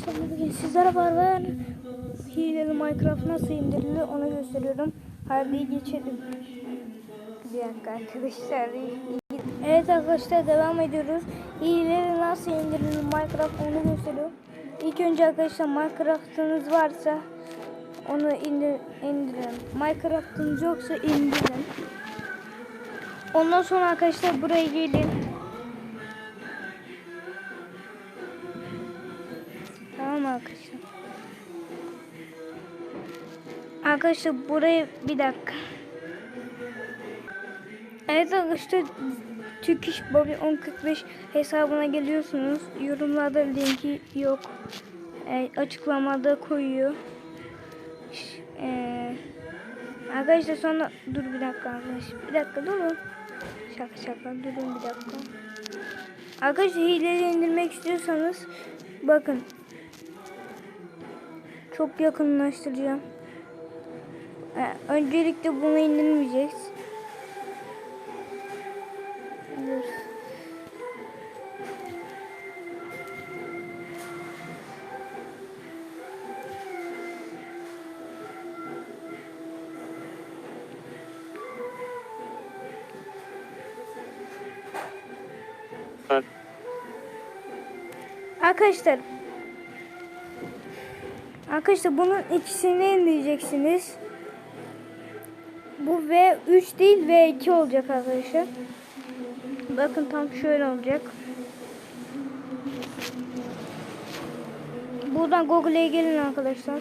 arkadaşlar bugün sizlere ben hileli Minecraft nasıl indirilir onu gösteriyorum. Hadi geçelim. Bir dakika arkadaşlar. Evet arkadaşlar devam ediyoruz. Hileli nasıl indirilir Minecraft onu gösteriyorum. İlk önce arkadaşlar Minecraft'ınız varsa onu indir, indirin. Minecraft'ınız yoksa indirin. Ondan sonra arkadaşlar buraya gelin. Arkadaşlar. Arkadaşlar buraya bir dakika. Evet arkadaşlar Turkish Bobby 1045 hesabına geliyorsunuz. Yorumlarda linki yok. Ee, açıklamada koyuyor. Ee, arkadaşlar sonra dur bir dakika arkadaşlar. Bir dakika durun. Şaka şaka durun bir dakika. Arkadaşlar hileyi indirmek istiyorsanız bakın çok yakınlaştıracağım. Ee, öncelikle bunu indirmeyeceğiz. Dur. Evet. Arkadaşlar Arkadaşlar bunun ikisini indireceksiniz. Bu V3 değil V2 olacak arkadaşlar. Bakın tam şöyle olacak. Buradan Google'e gelin arkadaşlar.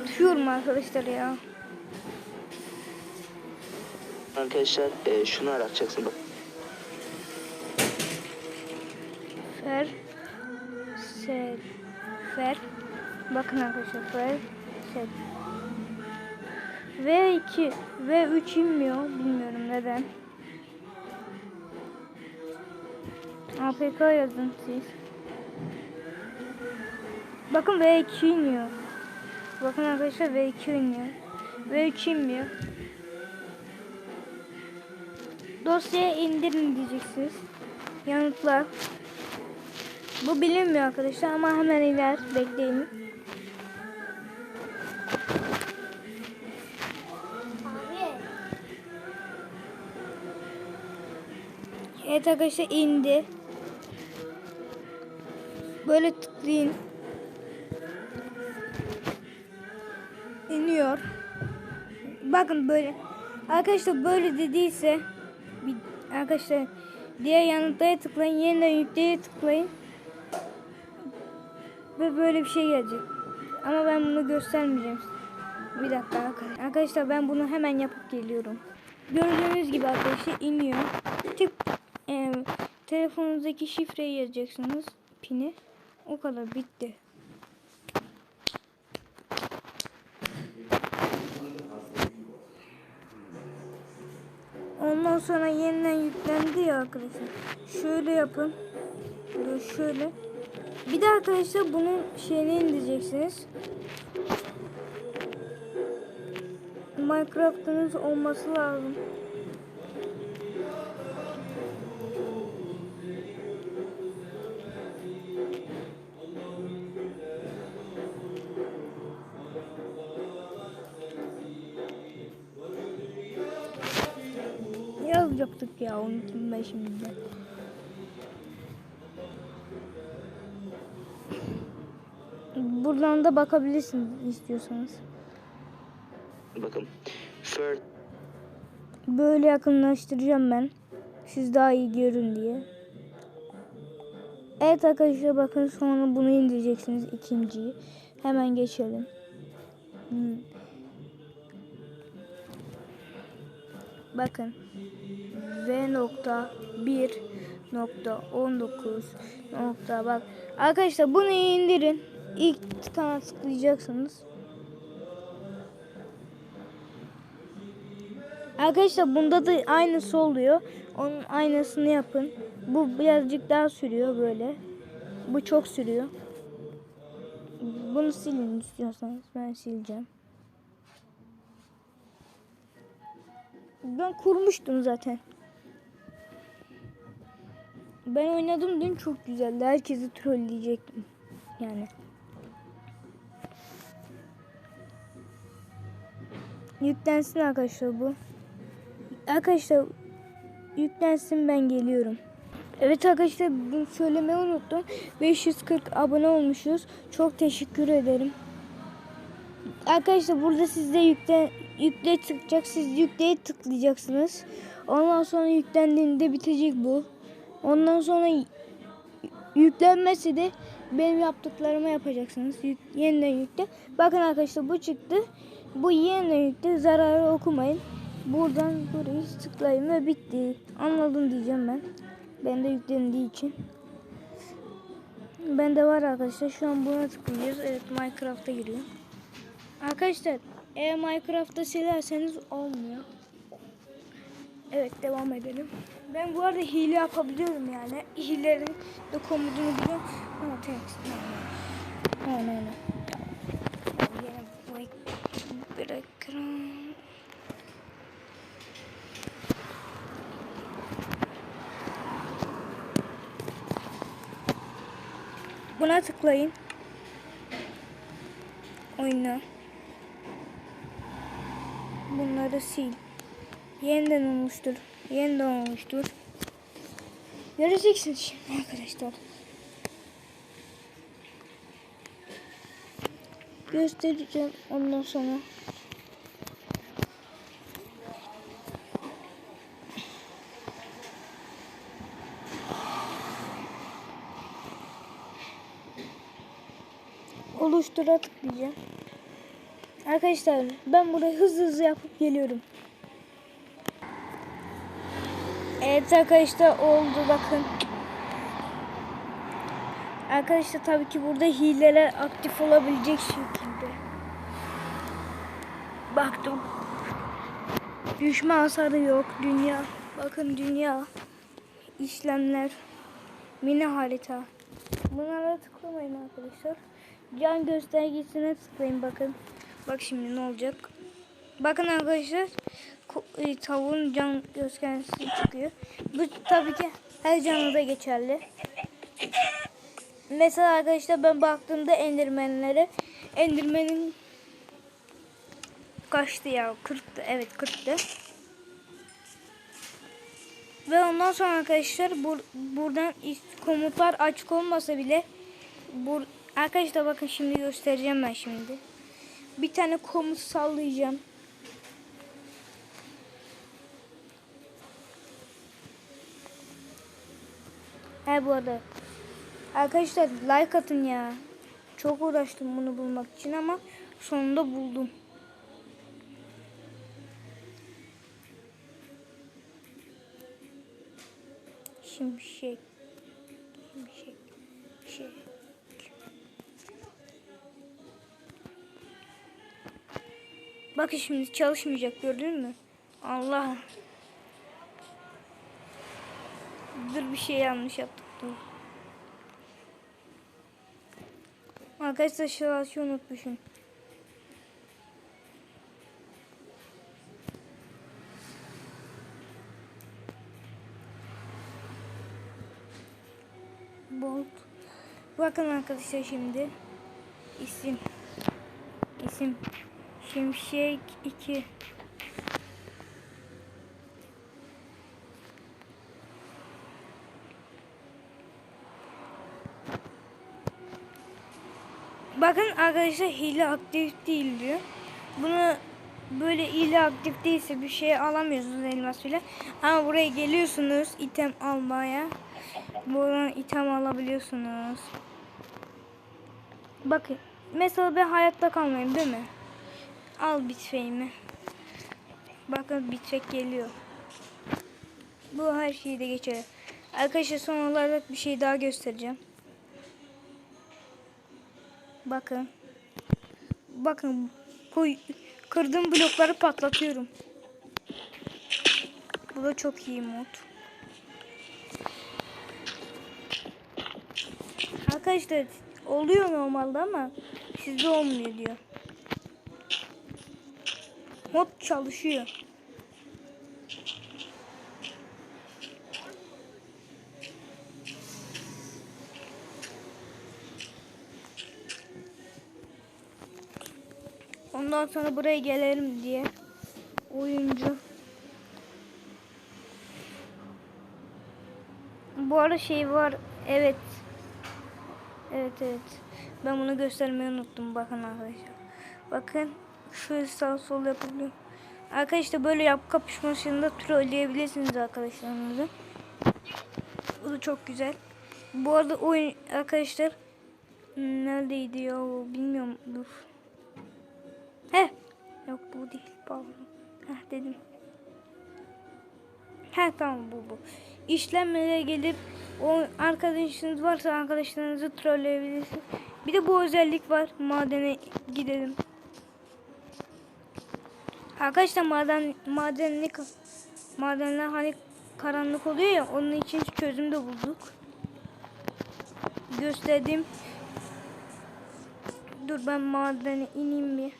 Unutuyorum arkadaşlar ya. Arkadaşlar e, şunu aratacaksın bak. Fer sel fer. Bakın arkadaşlar fer sel V2 V3 inmiyor. Bilmiyorum neden. APK yazın siz. Bakın V2 iniyor bakın arkadaşlar V2 iniyor V3 inmiyor dosyaya indirin diyeceksiniz yanıtlar bu bilinmiyor arkadaşlar ama hemen iler bekleyin. Evet arkadaşlar indi. Böyle tıklayın. İniyor. Bakın böyle. Arkadaşlar böyle dediyse arkadaşlar diğer yanıtlara tıklayın. Yeniden yükleye tıklayın. Ve böyle bir şey gelecek. Ama ben bunu göstermeyeceğim. Bir dakika arkadaşlar. Arkadaşlar ben bunu hemen yapıp geliyorum. Gördüğünüz gibi arkadaşlar iniyor. Tık e, telefonunuzdaki şifreyi yazacaksınız. Pini. O kadar bitti. Ondan sonra yeniden yüklendi ya arkadaşlar. Şöyle yapın. Şöyle. Bir de arkadaşlar bunun şeyini indireceksiniz. Minecraft'ınız olması lazım. Yazacaktık ya unuttum ben şimdi de. Buradan da bakabilirsiniz istiyorsanız. Bakın. First Böyle yakınlaştıracağım ben. Siz daha iyi görün diye. Evet arkadaşlar bakın sonra bunu indireceksiniz ikinciyi. Hemen geçelim. Hmm. Bakın. V nokta 1 nokta 19 nokta bak. Arkadaşlar bunu indirin. İlk tıkana tıklayacaksınız. Arkadaşlar bunda da aynısı oluyor. Onun aynısını yapın. Bu birazcık daha sürüyor böyle. Bu çok sürüyor. Bunu silin istiyorsanız. Ben sileceğim. Ben kurmuştum zaten. Ben oynadım dün çok güzeldi. Herkesi trolleyecektim. Yani. Yüklensin arkadaşlar bu. Arkadaşlar yüklensin ben geliyorum. Evet arkadaşlar bunu söylemeyi unuttum. 540 abone olmuşuz. Çok teşekkür ederim. Arkadaşlar burada sizde yükle yükle tıkacak. Siz yükleye tıklayacaksınız. Ondan sonra yüklendiğinde bitecek bu. Ondan sonra yüklenmesi de benim yaptıklarımı yapacaksınız. Yük, yeniden yükle. Bakın arkadaşlar bu çıktı. Bu yeniden yükle. Zararı okumayın. Buradan burayı tıklayın ve bitti. Anladım diyeceğim ben. Bende yüklendiği için. Bende var arkadaşlar. Şu an buna tıklıyoruz. Evet Minecraft'a giriyor. Arkadaşlar eğer Minecraft'ta silerseniz olmuyor. Evet devam edelim. Ben bu arada hile yapabiliyorum yani. Hilelerin de komutunu biliyorum. Ama thanks. No, no, no. Yine bırakırım. Buna tıklayın. Oyna. Bunları sil. Yeniden olmuştur. Yeniden olmuştur. Göreceksiniz şimdi arkadaşlar. Göstereceğim ondan sonra. Oluştura tıklayacağım. Arkadaşlar ben burayı hızlı hızlı yapıp geliyorum. Evet arkadaşlar oldu bakın. Arkadaşlar tabii ki burada hileler aktif olabilecek şekilde. Baktım. Düşme hasarı yok. Dünya. Bakın dünya. işlemler. Mini harita. Bunlara tıklamayın arkadaşlar. Can göstergesine tıklayın bakın. Bak şimdi ne olacak. Bakın arkadaşlar e, tavuğun can göstergesi çıkıyor. Bu tabii ki her canlıda geçerli. Mesela arkadaşlar ben baktığımda endirmenlere endirmenin kaçtı ya 40'tı evet 40'tı. Ve ondan sonra arkadaşlar bur- buradan komutlar açık olmasa bile bur arkadaşlar bakın şimdi göstereceğim ben şimdi. Bir tane komut sallayacağım. He bu arada arkadaşlar like atın ya. Çok uğraştım bunu bulmak için ama sonunda buldum. Şimşek. Şimşek. Şey. Bakın şimdi çalışmayacak gördün mü? Allah. Dur bir şey yanlış yaptık. Dur. Arkadaşlar şu unutmuşum. Bolt. Bakın arkadaşlar şimdi. isim isim Şimşek 2 Bakın arkadaşlar hile aktif değil diyor. Bunu böyle hile aktif değilse bir şey alamıyorsunuz elmas bile. Ama buraya geliyorsunuz item almaya. Buradan item alabiliyorsunuz. Bakın mesela ben hayatta kalmayayım değil mi? Al bitfeyimi. Bakın bitfek geliyor. Bu her şeyi de geçer. Arkadaşlar son olarak bir şey daha göstereceğim. Bakın. Bakın. Koy, kırdığım blokları patlatıyorum. Bu da çok iyi mod. arkadaşlar oluyor normalde ama sizde olmuyor diyor. Mod çalışıyor. Ondan sonra buraya gelelim diye oyuncu. Bu arada şey var. Evet. Evet evet. Ben bunu göstermeyi unuttum. Bakın arkadaşlar. Bakın. Şöyle sağ sol yapabiliyorum. Arkadaşlar böyle yap kapışmasında trolleyebilirsiniz arkadaşlarınızı. Bu da çok güzel. Bu arada oyun arkadaşlar neredeydi ya bilmiyorum dur. He. Yok bu değil pardon. Heh dedim. He tamam bu bu. İşlemlere gelip o arkadaşınız varsa arkadaşlarınızı trolleyebilirsiniz. Bir de bu özellik var. Madene gidelim. Arkadaşlar maden madenlik madenler hani karanlık oluyor ya onun için çözüm de bulduk. Gösterdim. Dur ben madene ineyim bir.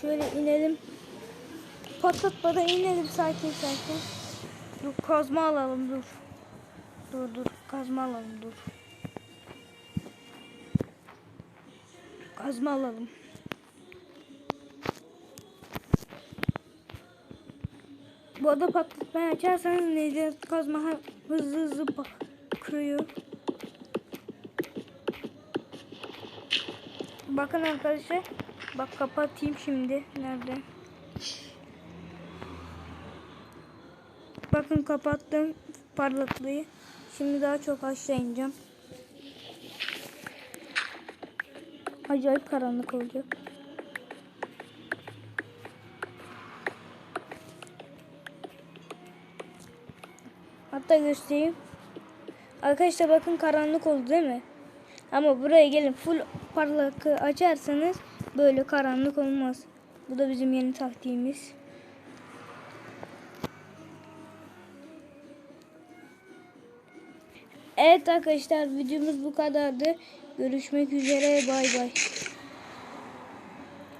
Şöyle inelim. Patlatmadan inelim sakin sakin. Dur kazma alalım dur. Dur dur kazma alalım dur. Kazma alalım. Bu arada patlatmayı açarsanız neyden kazma hızlı hızlı kırıyor. Bakın arkadaşlar. Bak kapatayım şimdi. Nerede? Bakın kapattım parlaklığı. Şimdi daha çok aşağı ineceğim. Acayip karanlık olacak. Hatta göstereyim. Arkadaşlar bakın karanlık oldu değil mi? Ama buraya gelin full parlaklığı açarsanız böyle karanlık olmaz. Bu da bizim yeni taktiğimiz. Evet arkadaşlar videomuz bu kadardı. Görüşmek üzere bay bay.